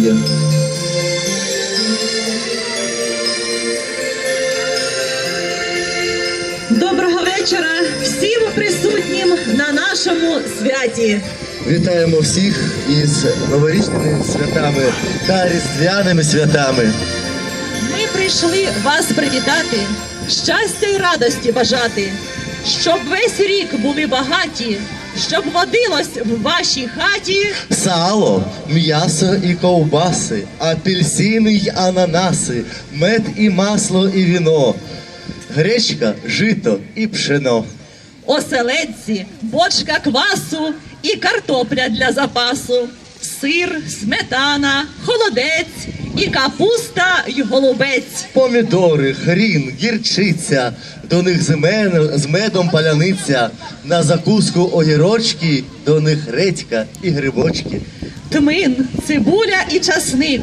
Є. Доброго вечора всім присутнім на нашому святі. Вітаємо всіх із новорічними святами та різдвяними святами. Ми прийшли вас привітати, щастя і радості бажати, щоб весь рік були багаті, щоб водилось в вашій хаті. Сало, м'ясо і ковбаси, апельсини й ананаси, мед і масло і віно, гречка, жито і пшено. Оселедці, бочка квасу і картопля для запасу, сир, сметана, холодець і капуста й голубець. Помідори, хрін, гірчиця, до них з, мен- з медом паляниця, на закуску огірочки, до них редька і грибочки. Тмин, цибуля і часник,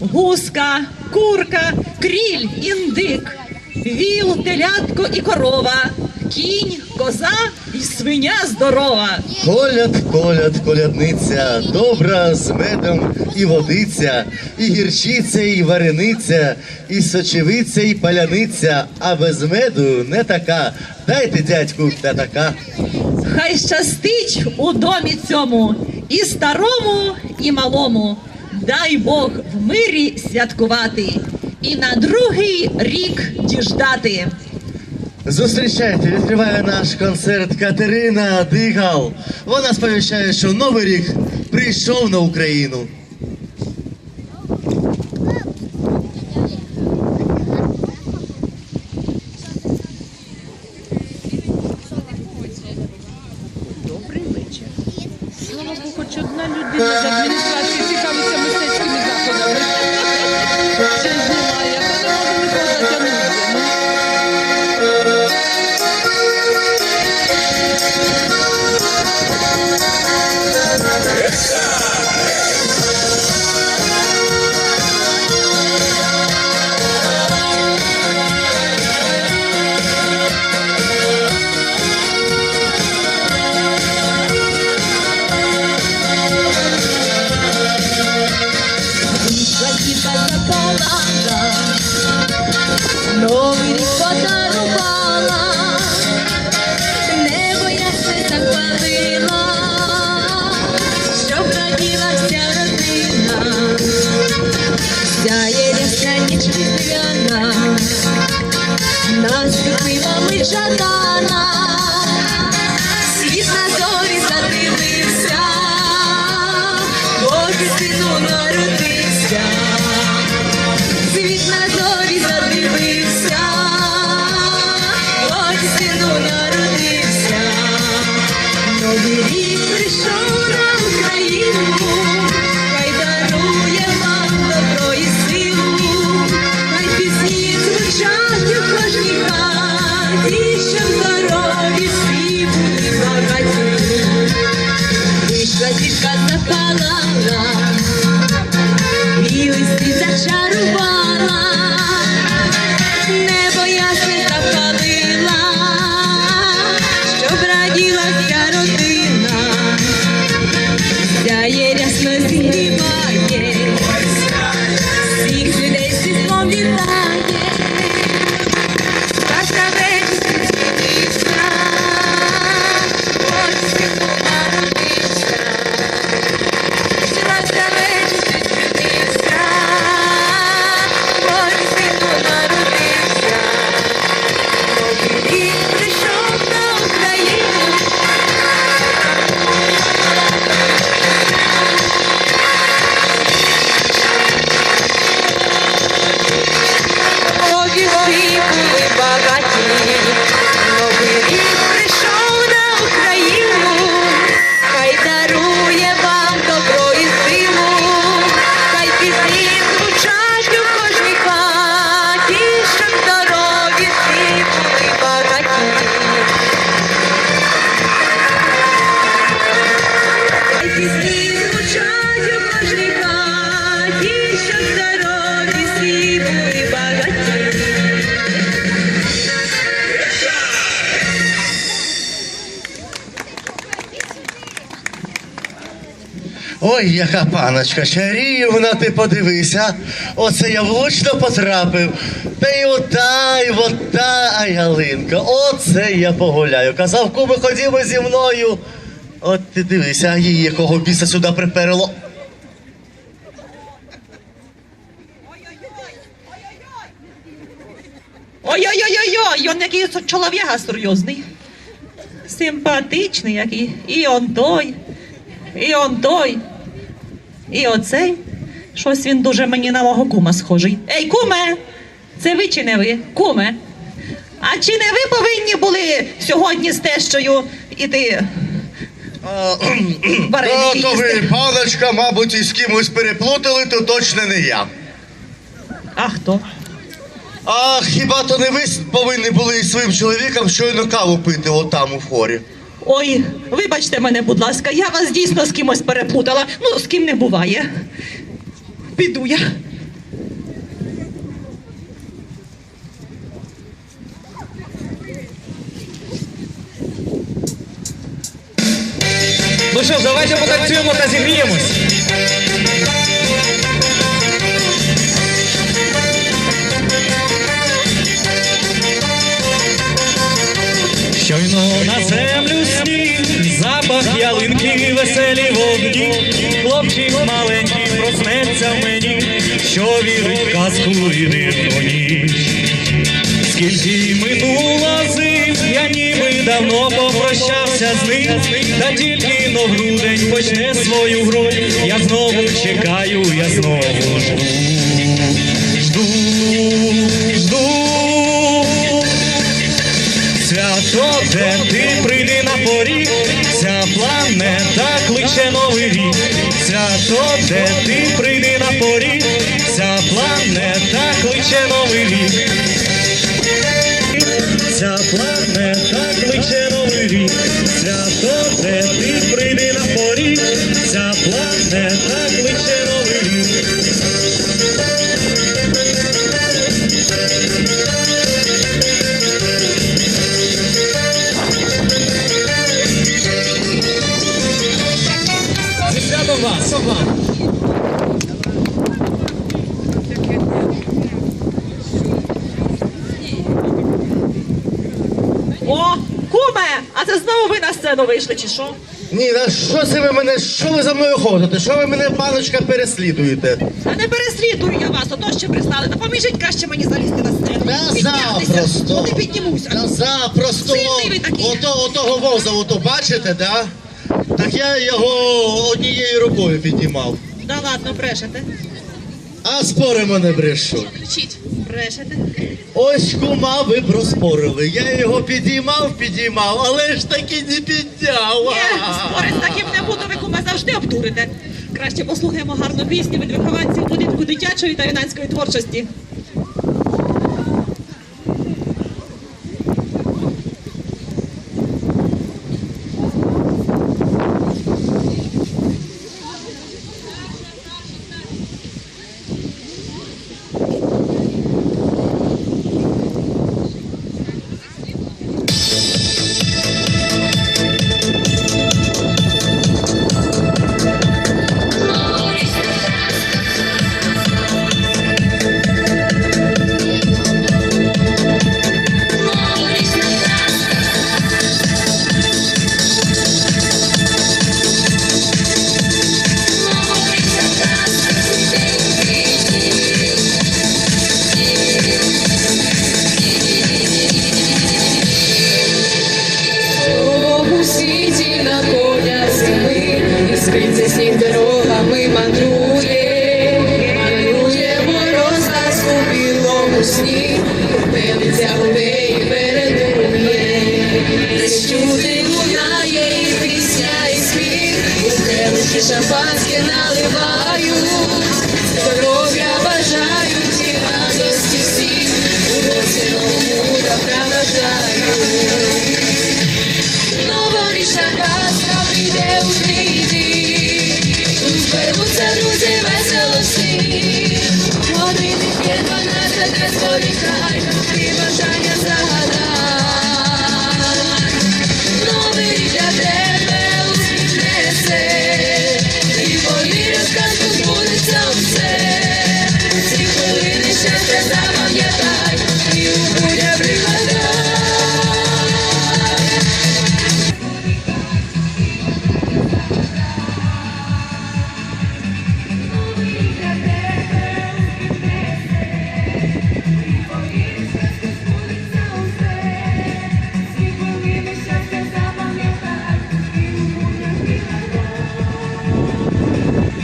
гуска, курка, кріль, індик, віл, телятко і корова, кінь, коза і свиня здорова. Коляд, коляд, колядниця, добра з медом і водиця, і гірчиця, і варениця, і сочевиця, і паляниця, а без меду не така. Дайте, дядьку, така. Хай щастить у домі цьому і старому, і малому. Дай Бог в мирі святкувати і на другий рік діждати. Зустрічайте, відкриває наш концерт Катерина Дигал. Вона сповіщає, що Новий рік прийшов на Україну. Добрий вечір. Слава Богу, хоч одна людина Ой, яка паночка, чарівна, ти подивися. Оце я влучно потрапив. Та й ота, й ота ялинка. Оце я погуляю. Казав, куми, ходімо зі мною. От ти дивися, її якого біса сюди приперло. Ой-ой-ой-ой, он який чолов'яга серйозний. Симпатичний який. І он той, і он той, і оцей. Щось він дуже мені на мого кума схожий. Ей, куме! Це ви чи не ви? Куме? А чи не ви повинні були сьогодні з тещою іти вареники то ви, їсти? паночка, мабуть, із кимось переплутали, то точно не я. А хто? А хіба то не ви повинні були із своїм чоловіком щойно каву пити отам у хорі? Ой, вибачте мене, будь ласка, я вас дійсно з кимось переплутала. Ну, з ким не буває. Піду я. Ну що, давайте потанцюємо та зігріємось. Веселі вогні, хлопчик маленький проснеться в мені, що вірить казку і дивну ніч. Скільки минуло зим, я ніби давно попрощався з ним, та тільки но грудень почне свою гру, я знову чекаю, я знову жду, жду, жду. Свято, де ти прийди на поріг, ця планета кличе новий рік. то, де ти прийди на поріг, ця планета кличе новий рік. Ця планета кличе новий рік, свято, де ти прийди на поріг, ця планета кличе новий рік. Сцену вийшли, чи що? Ні, на що це ви мене? Що ви за мною ходите? Що ви мене, паночка, переслідуєте? Та не переслідую я вас, ото ще прислали. Допоможіть краще мені залізти на сцену. Та Піднятися. запросто. Не піднімуся. Та запросто. Сильний ви такий. Ото, отого воза, ото бачите, да? Так я його однією рукою піднімав. Да ладно, брешете. А споримо не брешу. Кричіть. Брешете. Ось кума ви проспорили. Я його підіймав, підіймав, але ж таки не підняв. Ні, спори з таким не буду, ви кума завжди обдурите. Краще послухаємо гарну пісню від вихованців будинку дитячої та юнацької творчості. Зими, і скрізь сніг дорогами мандрує, малює мороз на у білому сні, пелиця у неї передує, десь чути лунає і пісня, і сміх, у келихи шампанське